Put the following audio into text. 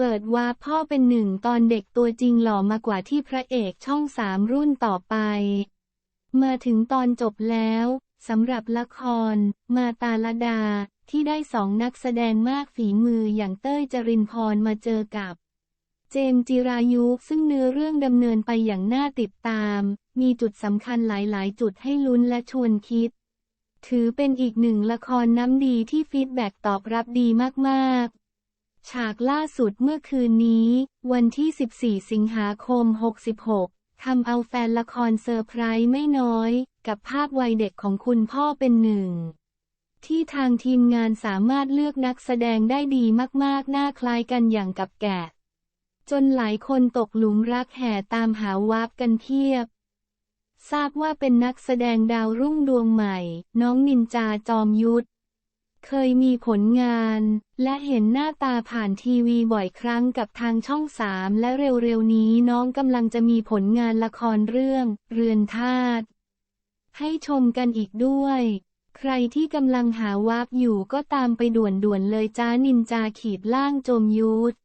เปิดวาพ่อเป็นหนึ่งตอนเด็กตัวจริงหล่อมากว่าที่พระเอกช่องสามรุ่นต่อไป มาถึงตอนจบแล้วสำหรับละคร มาตาลดา ที่ได้สองนักแสดงมากฝีมืออย่างเต้ยจรินพรมาเจอกับ เจมส์จิรายุซึ่งเนื้อเรื่องดำเนินไปอย่างน่าติดตาม มีจุดสำคัญหลายๆ จุดให้ลุ้นและชวนคิด ถือเป็นอีกหนึ่งละครน้ำดีที่ฟีดแบ็กตอบรับดีมากๆ ฉากล่าสุดเมื่อคืนนี้ วันที่ 14 สิงหาคม 66 ทำเอาแฟนละครเซอร์ไพรส์ไม่น้อย กับภาพวัยเด็กของคุณพ่อเป็นหนึ่ง ที่ทางทีมงานสามารถเลือกนักแสดงได้ดีมากๆน่าคล้ายกันอย่างกับแกะ จนหลายคนตกหลุมรักแห่ตามหาวาบกันเพียบ ทราบว่าเป็นนักแสดงดาวรุ่งดวงใหม่ น้องนินจาจอมยุทธ เคยมีผลงาน และเห็นหน้าตาผ่านทีวีบ่อยครั้งกับทางช่องสามและเร็วๆนี้น้องกำลังจะมีผลงานละครเรื่อง เรือนธาตุให้ชมกันอีกด้วย ใครที่กำลังหาวาบอยู่ก็ตามไปด่วนๆเลยจ้านินจาขีดล่างจมยุทธ